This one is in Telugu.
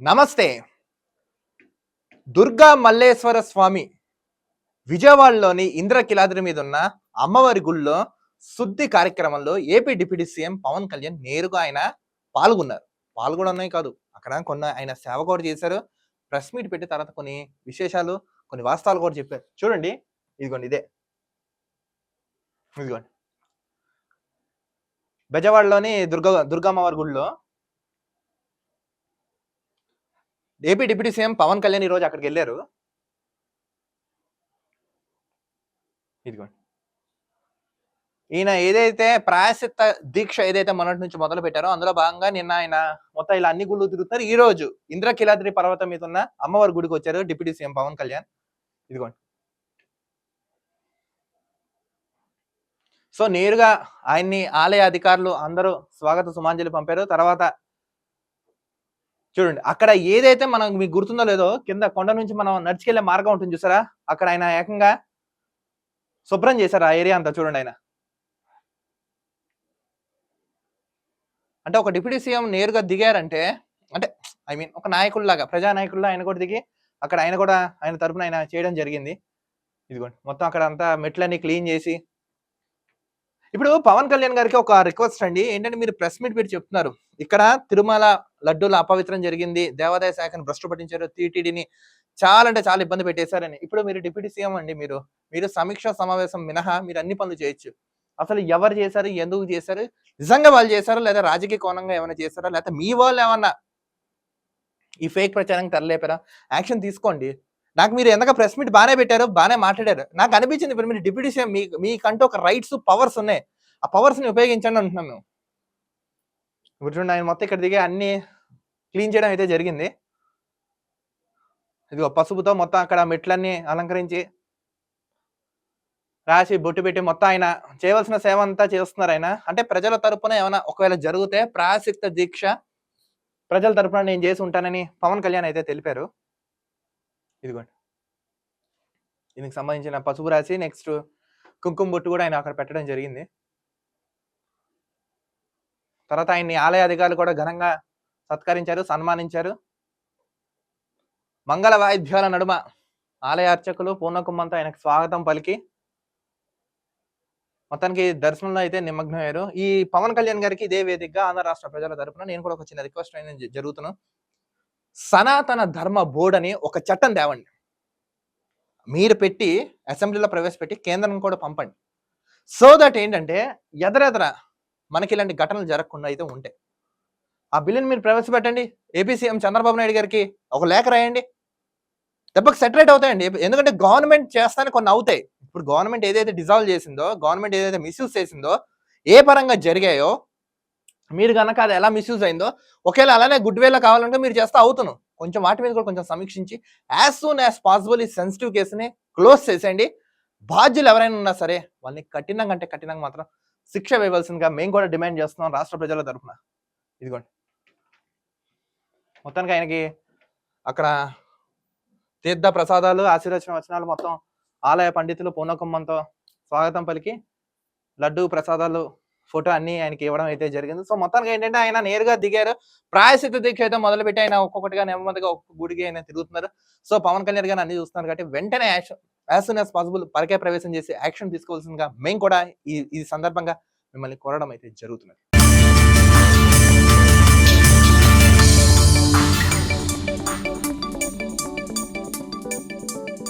నమస్తే. దుర్గా మల్లేశ్వర స్వామి విజయవాడలోని ఇంద్రకిలాద్రి మీద ఉన్న అమ్మవారి గుళ్ళో శుద్ధి కార్యక్రమంలో AP deputy CM Pawan Kalyan నేరుగా ఆయన పాల్గొన్నారు. పాల్గొనడమే కాదు అక్కడ కొన్ని ఆయన సేవ కూడా చేశారు. ప్రెస్ మీట్ పెట్టిన తర్వాత కొన్ని విశేషాలు కొన్ని వాస్తవాలు కూడా చెప్పారు. చూడండి ఇదిగోండి ఇదే. ఇదిగోండి. బెజవాడలోని దుర్గా దుర్గమ్మవారి గుడిలో AP deputy CM Pawan Kalyan ఈరోజు అక్కడికి వెళ్ళారు. ఇదిగోండి. ఈయన ఏదైతే ప్రాయశ్చిత్త దీక్ష ఏదైతే మొన్నటి నుంచి మొదలు పెట్టారో అందులో భాగంగా నిన్న ఆయన మొత్తం ఇలా అన్ని గుళ్ళు తిరుగుతున్నారు. ఈ రోజు ఇంద్రకిలాద్రి పర్వతం మీద ఉన్న అమ్మవారి గుడికి వచ్చారు డిప్యూటీ సీఎం పవన్ కళ్యాణ్ ఇదిగోండి. సో నేరుగా ఆయన్ని ఆలయ అధికారులు అందరూ స్వాగత సుమాంజలి పంపారు. తర్వాత చూడండి అక్కడ ఏదైతే మనం మీకు గుర్తుందో లేదో కింద కొండ నుంచి మనం నడిచికెళ్ళే మార్గం ఉంటుంది చూసారా? అక్కడ ఆయన ఏకంగా శుభ్రం చేశారు ఆ ఏరియా అంతా చూడండి ఆయన. అంటే ఒక డిప్యూటీ సీఎం నేరుగా దిగారంటే అంటే ఐ మీన్ ఒక నాయకుల్లాగా ప్రజానాయకుల్లా ఆయన కూడా దిగి అక్కడ ఆయన కూడా ఆయన తరపున ఆయన చేయడం జరిగింది. ఇదిగోండి మొత్తం అక్కడ అంతా మెట్లన్నీ క్లీన్ చేసి. ఇప్పుడు పవన్ కళ్యాణ్ గారికి ఒక రిక్వెస్ట్ అండి ఏంటంటే మీరు ప్రెస్ మీట్ పెట్టి చెప్తున్నారు. ఇక్కడ తిరుమల లడ్డూల అపవిత్రం జరిగింది. దేవాదాయ శాఖను భ్రష్టు పట్టించారు. టీటీడీని చాలా అంటే చాలా ఇబ్బంది పెట్టేశారని. ఇప్పుడు మీరు డిప్యూటీ సీఎం అండి మీరు. మీరు సమీక్ష సమావేశం మినహా మీరు అన్ని పనులు చేయొచ్చు. అసలు ఎవరు చేశారు? ఎందుకు చేశారు? నిజంగా వాళ్ళు చేశారా? లేదా రాజకీయ కోణంగా ఏమైనా చేశారా? లేకపోతే మీ వాళ్ళు ఏమన్నా ఈ ఫేక్ ప్రచారం తరలేపారా? యాక్షన్ తీసుకోండి. నాకు మీరు ఎందుక ప్రెస్ మీట్ బాగానే పెట్టారు బాగానే మాట్లాడారు. నాకు అనిపించింది ఇప్పుడు మీరు డిప్యూటీ సీఎం మీ మీకంటూ ఒక రైట్స్ పవర్స్ ఉన్నాయి. ఆ పవర్స్ని ఉపయోగించండి అంటున్నాం మేము ఇప్పుడు చూడండి ఆయన మొత్తం ఇక్కడ దిగి అన్ని క్లీన్ చేయడం అయితే జరిగింది. ఇదిగో పసుపుతో మొత్తం అక్కడ మెట్లన్నీ అలంకరించి రాసి బొట్టు పెట్టి మొత్తం ఆయన చేయవలసిన సేవ అంతా చేస్తున్నారు ఆయన. అంటే ప్రజల తరపున ఏమైనా ఒకవేళ జరిగితే ప్రాసిక్త దీక్ష ప్రజల తరపున నేను చేసి ఉంటానని పవన్ కళ్యాణ్ అయితే తెలిపారు. ఇదిగోండి. దీనికి సంబంధించిన పసుపు రాసి నెక్స్ట్ కుంకుమ బొట్టు కూడా ఆయన అక్కడ పెట్టడం జరిగింది. తర్వాత ఆయన్ని ఆలయ అధికారులు కూడా ఘనంగా సత్కరించారు సన్మానించారు. మంగళ వాయిద్యాల నడుమ ఆలయ అర్చకులు పూర్ణకుంభంతో ఆయనకు స్వాగతం పలికి మొత్తానికి దర్శనంలో అయితే నిమగ్నమయ్యారు. ఈ పవన్ కళ్యాణ్ గారికి ఇదే వేదికగా ఆంధ్ర రాష్ట్ర ప్రజల తరపున నేను కూడా ఒక చిన్న రిక్వెస్ట్ అనేది జరుగుతున్నాను సనాతన ధర్మ బోర్డు అని ఒక చట్టం తేవండి. మీరు పెట్టి అసెంబ్లీలో ప్రవేశపెట్టి కేంద్రం కూడా పంపండి. సో దట్ ఏంటంటే ఎదరెదర మనకి ఇలాంటి ఘటనలు జరగకుండా అయితే ఉంటాయి. ఆ బిల్లుని మీరు ప్రవేశపెట్టండి. ఏపీ సీఎం చంద్రబాబు నాయుడు గారికి ఒక లేఖ రాయండి. దెబ్బకి సెటరేట్ అవుతాయండి. ఎందుకంటే గవర్నమెంట్ చేస్తానే కొన్ని అవుతాయి. ఇప్పుడు గవర్నమెంట్ ఏదైతే డిజాల్వ్ చేసిందో గవర్నమెంట్ ఏదైతే మిస్యూజ్ చేసిందో ఏ పరంగా జరిగాయో మీరు కనుక అది ఎలా మిస్యూజ్ అయిందో ఒకవేళ అలానే గుడ్ వేలో కావాలంటే మీరు చేస్తే అవుతును. కొంచెం వాటి మీద కూడా కొంచెం సమీక్షించి యాజ్ సూన్ యాజ్ పాసిబుల్ ఈ సెన్సిటివ్ కేసుని క్లోజ్ చేసేయండి. బాధ్యులు ఎవరైనా ఉన్నా సరే వాళ్ళని కఠినంగా అంటే కఠినంగా మాత్రం శిక్ష వేయవలసిందిగా మేము కూడా డిమాండ్ చేస్తున్నాం రాష్ట్ర ప్రజల తరఫున. ఇదిగోండి. మొత్తానికి ఆయనకి అక్కడ తీర్థ ప్రసాదాలు ఆశీర్వచన వచనాలు మొత్తం ఆలయ పండితులు పూర్ణకుంభంతో స్వాగతం పలికి లడ్డు ప్రసాదాలు ఫోటో అన్ని ఆయనకి ఇవ్వడం అయితే జరిగింది. సో మొత్తానికి ఏంటంటే ఆయన నేరుగా దిగారు. ప్రాయశ్చిత దీక్ష అయితే మొదలుపెట్టి ఆయన ఒక్కొక్కటిగా నెమ్మదిగా ఒక్కొక్క గుడికి ఆయన తిరుగుతున్నారు. సో పవన్ కళ్యాణ్ గారు అన్ని చూస్తున్నారు కాబట్టి వెంటనే action as soon as possible పరకే ప్రవేశం చేసి యాక్షన్ తీసుకోవాల్సిందిగా మేము కూడా ఈ ఈ సందర్భంగా మిమ్మల్ని కోరడం అయితే జరుగుతున్నది.